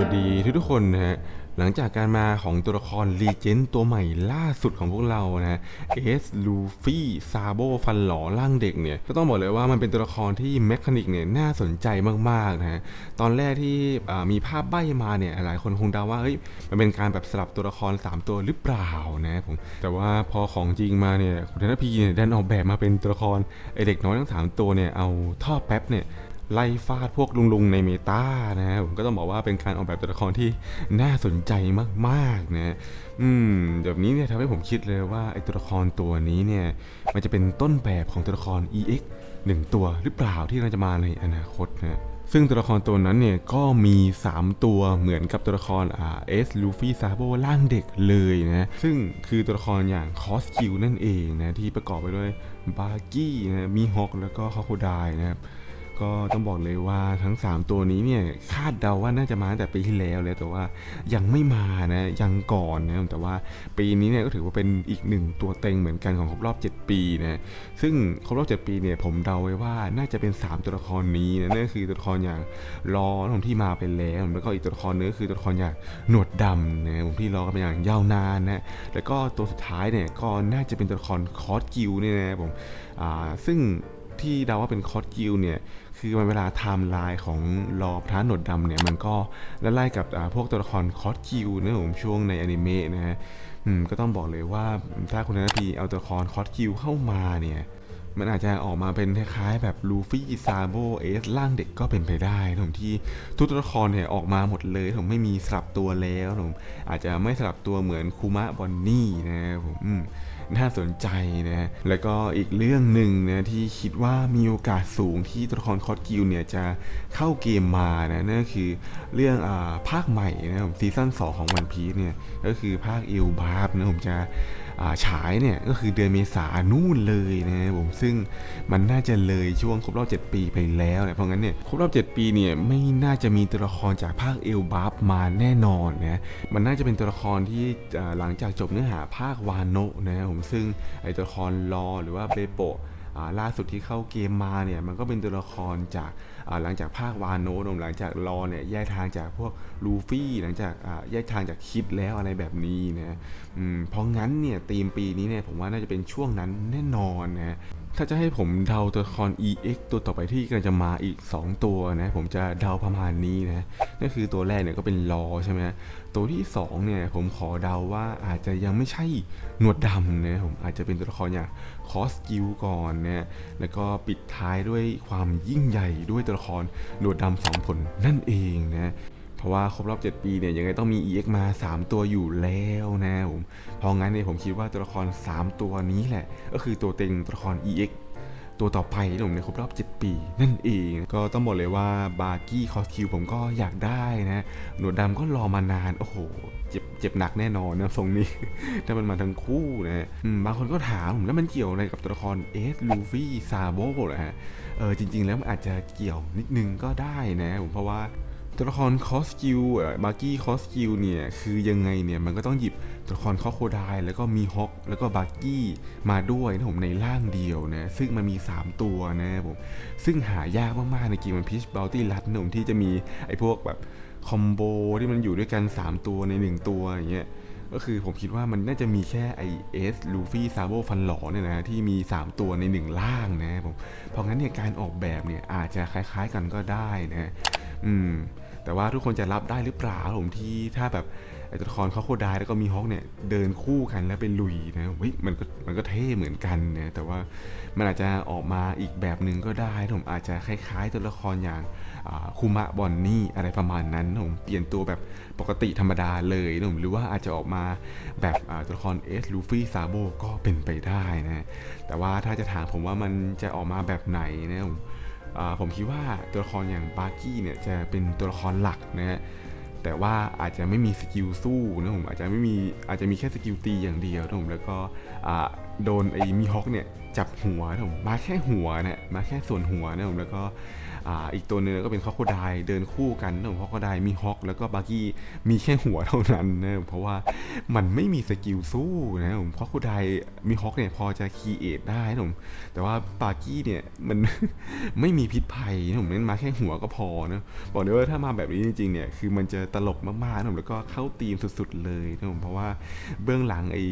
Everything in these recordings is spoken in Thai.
วัสดีทุกๆคนนะฮะหลังจากการมาของตัวละครรีเจนตัวใหม่ล่าสุดของพวกเรานะฮะเอสลูฟี่ซาโบฟันหล่อร่างเด็กเนี่ยก็ต้องบอกเลยว่ามันเป็นตัวละครที่แมคานิกเนี่ยน่าสนใจมากๆนะฮะตอนแรกที่มีภาพใบ้มาเนี่ยหลายคนคงเดาว่าเฮ้ยมันเป็นการแบบสลับตัวละคร 3 ตัวหรือเปล่านะผมแต่ว่าพอของจริงมาเนี่ยคุณธนพีเนี่ยดันออกแบบมาเป็นตัวละครไอเด็กน้อยทั้งสามตัวเนี่ยเอาท่อแป๊บเนี่ย ไล่ฟาดพวกลุงๆในเมตานะฮะผมก็ต้องบอกว่าเป็นการออกแบบตัวละครที่น่าสนใจมากๆนะอืมแบบนี้เนี่ยทำให้ผมคิดเลยว่าไอตัวละครตัวนี้เนี่ยมันจะเป็นต้นแบบของตัวละคร EX หนึ่งตัวหรือเปล่าที่เราจะมาในอนาคตนะซึ่งตัวละครตัวนั้นเนี่ยก็มี 3 ตัวเหมือนกับตัวละครอ่าเอสลูฟี่ซาโบร่างเด็กเลยนะซึ่งคือตัวละครอย่างคอสคิวนั่นเองนะที่ประกอบไปด้วยบาร์กี้นะมีฮอกแล้วก็คาโคไดนะครับ ก็ต้องบอกเลยว่าทั้ง 3 ตัวนี้เนี่ยคาดเดาว่าน่าจะมาตั้งแต่ปีที่แล้วเลยแต่ว่ายังไม่มานะยังก่อนนะแต่ว่าปีนี้เนี่ยก็ถือว่าเป็นอีกหนึ่งตัวเต็งเหมือนกันของครบรอบ 7 ปีนะซึ่งครบรอบ 7 ปีเนี่ยผมเดาไว้ว่าน่าจะเป็น 3 ตัวละครนี้นะนั่นคือตัวละครอย่างรอผมที่มาไปแล้วแล้วก็อีกตัวละครนึงก็คือตัวละครอย่างหนวดดำนะผมที่รอกันมาอย่างยาวนานนะแล้วก็ตัวสุดท้ายเนี่ยก็น่าจะเป็นตัวละครคอร์สกิลเนี่ยนะผมอ่าซึ่ง ที่เดาว่าเป็นคอสกิลเนี่ยคือมันเวลาไทม์ไลน์ของรอพระหนวดดำเนี่ยมันก็ไล่กับพวกตัวละครคอสกิลนะผมช่วงในอนิเมะนะฮะอืมก็ต้องบอกเลยว่าถ้าคุณนาทีเอาตัวละครคอสกิลเข้ามาเนี่ยมันอาจจะออกมาเป็นคล้ายๆแบบลูฟี่ซาโบเอสร่างเด็กก็เป็นไปได้ผมที่ทุกตัวละครเนี่ยออกมาหมดเลยผมไม่มีสลับตัวแล้วผมอาจจะไม่สลับตัวเหมือนคูมะบอนนี่นะครับผม น่าสนใจนะแล้วก็อีกเรื่องหนึ่งนะที่คิดว่ามีโอกาสสูงที่ตัวละครคอสกิลเนี่ยจะเข้าเกมมานะนั่นคือเรื่องอ่าภาคใหม่นะผมซีซั่น2ของวันพีซเนี่ยก็คือภาคเอลบาร์นะผมจะอ่าฉายเนี่ยก็คือเดือนเมษานู่นเลยนะผมซึ่งมันน่าจะเลยช่วงครบรอบ 7 ปีไปแล้วนะเพราะงั้นเนี่ยครบรอบ 7 ปีเนี่ยไม่น่าจะมีตัวละครจากภาคเอลบาร์มาแน่นอนนะมันน่าจะเป็นตัวละครที่อ่าหลังจากจบเนื้อหาภาควานโนะนะผมซึ่งไอตัวละครลอหรือว่าเบโปะล่าสุดที่เข้าเกมมาเนี่ยมันก็เป็นตัวละครจากหลังจากภาควานโนะหลังจากรอเนี่ยแยกทางจากพวกลูฟี่หลังจากแยกทางจากคิดแล้วอะไรแบบนี้นะเพราะงั้นเนี่ยธีมปีนี้เนี่ยผมว่าน่าจะเป็นช่วงนั้นแน่นอนนะ ถ้าจะให้ผมเดาตัวละคร EX ตัวต่อไปที่กำลังจะมาอีก 2 ตัวนะผมจะเดาประมาณนี้นะนั่นคือตัวแรกเนี่ยก็เป็นรอใช่ไหมตัวที่สองเนี่ยผมขอเดาว่าอาจจะยังไม่ใช่หนวดดำนะผมอาจจะเป็นตัวละครอย่างคอสกิลก่อนนะแล้วก็ปิดท้ายด้วยความยิ่งใหญ่ด้วยตัวละครหนวดดำสองผลนั่นเองนะเพราะว่าครบรอบ 7 ปีเนี่ยยังไงต้องมี EX มา 3 ตัวอยู่แล้วนะผม ราะงั้นเนี่ยผมคิดว่าตัวละคร 3 ตัวนี้แหละ ก็คือตัวเต็งตัวละคร EX ตัวต่อไปที่ผมในครบรอบ 7 ปี นั่นเอง ก็ต้องบอกเลยว่าบาร์กี้คอสคิวผมก็อยากได้นะ หนวดดำก็รอมานาน โอ้โห เจ็บเจ็บหนักแน่นอนนะทรงนี้ ถ้ามันมาทั้งคู่นะบางคนก็ถามผมแล้วมันเกี่ยวอะไรกับตัวละครเอสลูฟี่ซาโบนะฮะเออจริง ๆ แล้วมันอาจจะเกี่ยวนิดนึงก็ได้นะผมเพราะว่าตัวละครคอสกิลบาร์กี้คอสกิลเนี่ย คือยังไงเนี่ย มันก็ต้องหยิบ ตัวละครคอโคไดแล้วก็มีฮอกแล้วก็บาร์กี้มาด้วยนะผมในร่างเดียวนะซึ่งมันมี 3 ตัวนะผมซึ่งหายากมากๆในเกมมันพิชบ o ลตี้ลัดนะผมที่จะมีไอ้พวกแบบคอมโบที่มันอยู่ด้วยกัน 3 ตัวใน 1 ตัวอย่างเงี้ยก็คือผมคิดว่ามันน่าจะมีแค่ไอเอสลูฟี่ซาโบฟันหลอเนี่ยนะที่มี 3 ตัวใน 1 ล่างนะผมเพราะงั้นเนี่ยการออกแบบเนี่ยอาจจะคล้ายๆกันก็ได้นะ อืมแต่ว่าทุกคนจะรับได้หรือเปล่าผมที่ถ้าแบบ ตัวละครเขาโคดายแล้วก็มีฮอกเนี่ยเดินคู่กันแล้วเป็นลุยนะเฮ้ยมันก็มันก็เท่เหมือนกันนะแต่ว่ามันอาจจะออกมาอีกแบบหนึ่งก็ได้ผมอาจจะคล้ายๆ ตัวละครอย่างคูมะบอนนี่อะไรประมาณนั้นผมเปลี่ยนตัวแบบปกติธรรมดาเลยนะผมหรือว่าอาจจะออกมาแบบตัวละครเอสลูฟี่ซาโบก็เป็นไปได้นะแต่ว่าถ้าจะถามผมว่ามันจะออกมาแบบไหนนะผมผมคิดว่าตัวละครอย่างบาร์กี้เนี่ยจะเป็นตัวละครหลักนะฮะ แต่ว่าอาจจะไม่มีสกิลสู้นะผมอาจจะไม่มีอาจจะมีแค่สกิลตีอย่างเดียวนะผมแล้วก็โดนไอ้มีฮอกเนี่ยจับหัวนะผมมาแค่หัวเนี่ยมาแค่ส่วนหัวนะผมแล้วก็ อีกตัวหนึงก็เป็นคอโคไดเดินคู่กันนะผมคอโคไดมีฮอกแล้วก็บาร์กี้มีแค่หัวเท่านั้นนะเพราะว่ามันไม่มีสกิลสู้นะผมคอโคไดมีฮอกเนี่ยพอจะคีเอทได้นะผมแต่ว่าบาร์กี้เนี่ยมันไม่มีพิษภัยนะผมเน้นมาแค่หัวก็พอนะบอกเลยว่าถ้ามาแบบนี้จริงๆเนี่ยคือมันจะตลกมากๆนะผมแล้วก็เข้าธีมสุดๆเลยนะผมเพราะว่าเบื้องหลังไอ้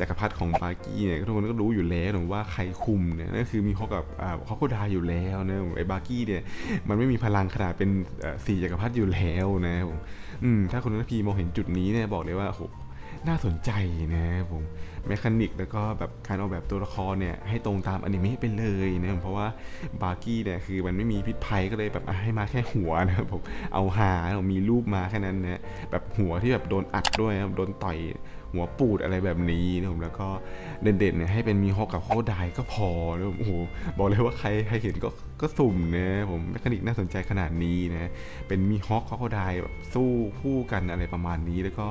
จักรพรรดิของบาร์กี้เนี่ยทุกคนก็รู้อยู่แล้วว่าใครคุมเนี่ยนั่นคือมีฮอกกับเขาฮอโคดาอยู่แล้วนะไอ้บาร์กี้เนี่ยมันไม่มีพลังขนาดเป็นสี่จักรพรรดิอยู่แล้วนะผมถ้าคนนักพีมองเห็นจุดนี้เนี่ยบอกเลยว่าโหน่าสนใจนะผม แมคานิกแล้วก็แบบการออกแบบตัวละครเนี่ยให้ตรงตามอนิเมะไปเลยนะเพราะว่าบาร์กี้เนี่ยคือมันไม่มีพิษภัยก็เลยแบบให้มาแค่หัวนะครับผมเอาหามีรูปมาแค่นั้นนะแบบหัวที่แบบโดนอัดด้วยนะครับโดนต่อยหัวปูดอะไรแบบนี้นะผมแล้วก็เด่นๆเนี่ยให้เป็นมีฮอกกับโคไดก็พอนะผมโอ้โหบอกเลยว่าใครใครเห็นก็ก็สุ่มนะผมแมคานิกน่าสนใจขนาดนี้นะเป็นมีฮอกโคไดแบบสู้คู่กันอะไรประมาณนี้แล้วก็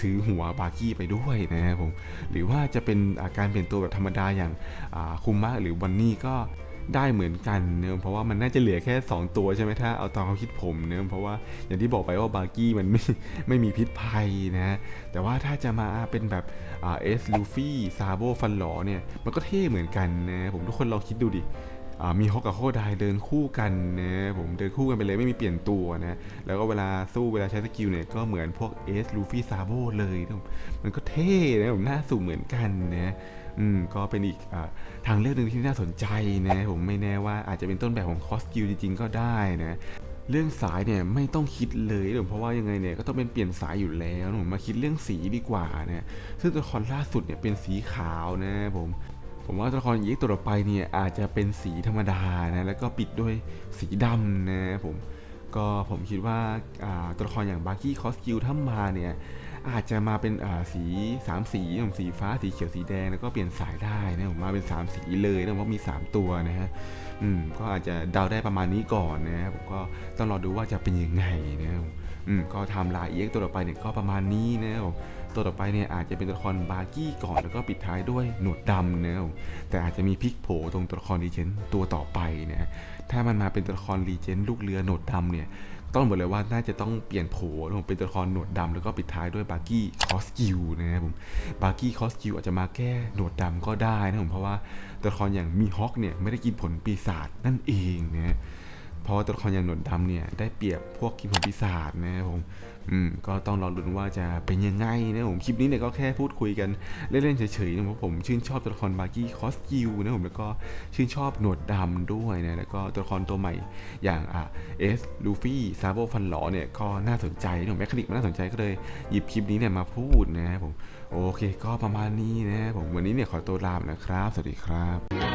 ถือหัวบาร์กี้ไปด้วยนะผมหรือือว่าจะเป็นอาการเปลี่ยนตัวแบบธรรมดาอย่างาคุมะหรือวันนี่ก็ได้เหมือนกันเนะเพราะว่ามันน่าจะเหลือแค่ 2 ตัวใช่ไหมถ้าเอาตอนเขาคิดผมเนะเพราะว่าอย่างที่บอกไปว่าบาร์กี้มันไม่ไม่มีพิษภัยนะแต่ว่าถ้าจะมาเป็นแบบเอสลูฟี่ซาโบฟันหลอเนี่ยมันก็เท่เหมือนกันนะผมทุกคนลองคิดดูดิ มีฮอกกับโคไดเดินคู่กันนะผมเดินคู่กันไปเลยไม่มีเปลี่ยนตัวนะแล้วก็เวลาสู้เวลาใช้สกิลเนี่ยก็เหมือนพวกเอสลูฟี่ซาโบเลยนะผมมันก็เท่นะผมน่าสู่เหมือนกันนะอืมก็เป็นอีกอทางเลือกหนึ่งที่น่าสนใจนะผมไม่แน่ว่าอาจจะเป็นต้นแบบของคอสกิลจริงๆก็ได้นะเรื่องสายเนี่ยไม่ต้องคิดเลยนะเพราะว่ายังไงเนี่ยก็ต้องเป็นเปลี่ยนสายอยู่แล้วนะผมมาคิดเรื่องสีดีกว่านะซึ่งตัวละครล่าสุดเนี่ยเป็นสีขาวนะผม ผมว่าตัวละครยีกตัวต่อไปเนี่ยอาจจะเป็นสีธรรมดานะแล้วก็ปิดด้วยสีดำนะผมก็ผมคิดว่าาตัวละครอย่างบาร์กี้คอสกิลถ้ามาเนี่ยอาจจะมาเป็นอ่าสี 3 สีผมสีฟ้าสีเขียวสีแดงแล้วก็เปลี่ยนสายได้นะผมมาเป็น 3 สีเลยนะเพรามี 3 ตัวนะฮะอืมก็อาจจะเดาได้ประมาณนี้ก่อนนะผมก็ต้องรอดูว่าจะเป็นยังไงนะอืมก็ทำลายเอ็กตัวต่อไปเนี่ยก็ประมาณนี้นะผม ตัวต่อไปเนี่ยอาจจะเป็นตัวละครบาร์กี้ก่อนแล้วก็ปิดท้ายด้วยหนวดดำนะครับแต่อาจจะมีพลิกโผตรงตัวละครรีเจนตัวต่อไปนะถ้ามันมาเป็นตัวละครรีเจนลูกเรือหนวดดำเนี่ยต้องบอกเลยว่าน่าจะต้องเปลี่ยนโผนะผมเป็นตัวละครหนวดดำแล้วก็ปิดท้ายด้วยบาร์กี้คอสกิลนะครับผมบาร์กี้คอสกิลอาจจะมาแก้หนวดดำก็ได้นะผมเพราะว่าตัวละครอย่างมีฮอกเนี่ยไม่ได้กินผลปีศาจนั่นเองนะ เพราะว่าตัวละครอย่างหนวดดำเนี่ยได้เปรียบพวกกินผลปีศาจนะครับผมอืมก็ต้องรอลุ้นว่าจะเป็นยังไงนะผมคลิปนี้เนี่ยก็แค่พูดคุยกันเล่นๆเฉยๆนะเพราะผมชื่นชอบตัวละครบาร์กี้คอสกิลนะผมแล้วก็ชื่นชอบหนวดดำด้วยนะแล้วก็ตัวละครตัวใหม่อย่างอะเอสลูฟี่ซาโบฟันหลอเนี่ยก็น่าสนใจนะผมแมคคานิกมันน่าสนใจก็เลยหยิบคลิปนี้เนี่ยมาพูดนะครับผมโอเคก็ประมาณนี้นะผมวันนี้เนี่ยขอตัวลาไปนะครับ สวัสดีครับ